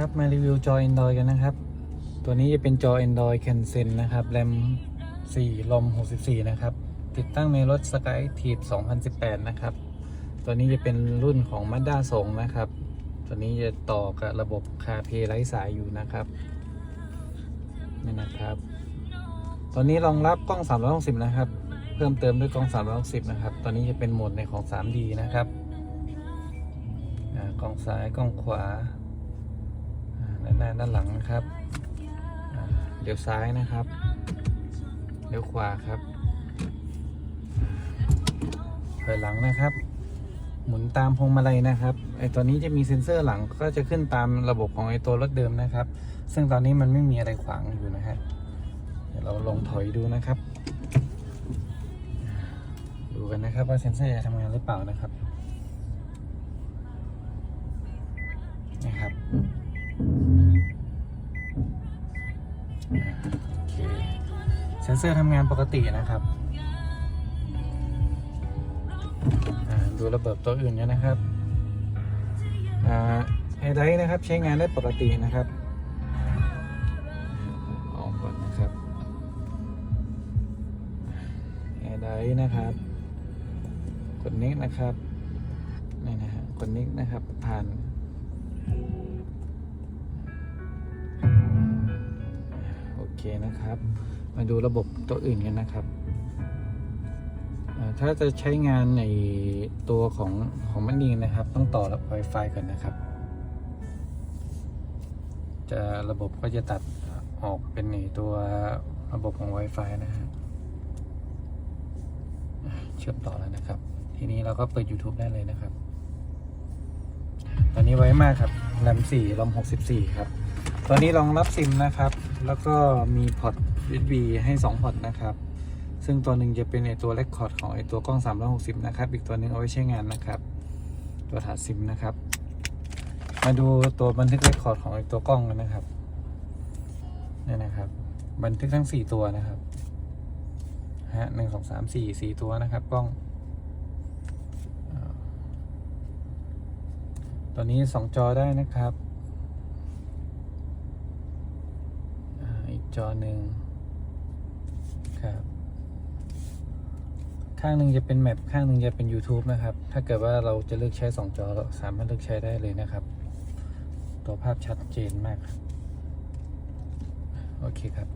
ครับมารีวิวจอ Android กันนะครับ ตัวนี้จะเป็นจอ Android c a n s e n นะครับแรม4ลม64 นะครับ ติดตั้งในรถ Sky t i p 2018 นะครับ ตัวนี้จะเป็นรุ่นของ Mazda 2นะครับ ตัวนี้จะต่อกับระบบ CarPlay ไร้สายอยู่นะครับนี่นะครับตอนนี้รองรับกล้อง 360 นะครับ เพิ่มเติมด้วยกล้อง 360 นะครับตอนนี้จะเป็นโหมดในของ 3D นะครับกล้องซ้ายกล้องขวา ด้านหน้าด้านหลังนะครับเลี้ยวซ้ายนะครับเลี้ยวขวาครับถอยหลังนะครับ หมุนตามพวงมาลัยนะครับไอตัวนี้จะมีเซ็นเซอร์หลังก็จะขึ้นตามระบบของไอตัวรถเดิมนะครับ ซึ่งตอนนี้มันไม่มีอะไรขวางอยู่นะฮะเดี๋ยวเราลองถอยดูนะครับ ดูกันนะครับว่าเซ็นเซอร์จะทำงานหรือเปล่านะครับนะครับ เซนเซอร์ทำงานปกตินะครับดูระบบตัวอื่นนนะครับไฮไลท์นะครับใช้งานได้ปกตินะครับออกก่อนนะครับไฮไลท์นะครับกดนิกนะครับนี่นะฮะกดนิกนะครับผ่าน นะครับ มาดูระบบตัวอื่นกันนะครับ ถ้าจะใช้งานในตัวของของมันดีนะครับ ต้องต่อรับ Wi-Fi ก่อนนะครับ จะระบบก็จะตัดออกเป็นในตัวระบบของ Wi-Fi นะฮะเชื่อมต่อแล้วนะครับ ทีนี้เราก็เปิด YouTube ได้เลยนะครับ ตอนนี้ไว้มากครับแรม4รอม64 ครับ ตอนนี้รองรับซิมนะครับ แล้วก็มีพอร์ต USB ให้ 2 พอร์ตนะครับ ซึ่งตัวหนึ่งจะเป็นไอตัวเรคคอร์ดของไอตัวกล้อง 360 นะครับ อีกตัวหนึ่งเอาไว้ใช้งานนะครับ ตัวถาดซิมนะครับ มาดูตัวบันทึกเรคคอร์ดของไอตัวกล้องกันนะครับนี่นะครับ บันทึกทั้ง 4 ตัวนะครับฮะหนึ่งสองสามสี่สี่ตัวนะครับกล้องตัวนี้สองจอได้นะครับอ่าอีก จอหนึ่งครับ ข้างหนึ่งจะเป็นแมปข้างหนึ่งจะเป็น YouTube นะครับ ถ้าเกิดว่าเราจะเลือกใช้สองจอเราสามารถเลือกใช้ได้เลยนะครับ ตัวภาพชัดเจนมาก โอเคครับ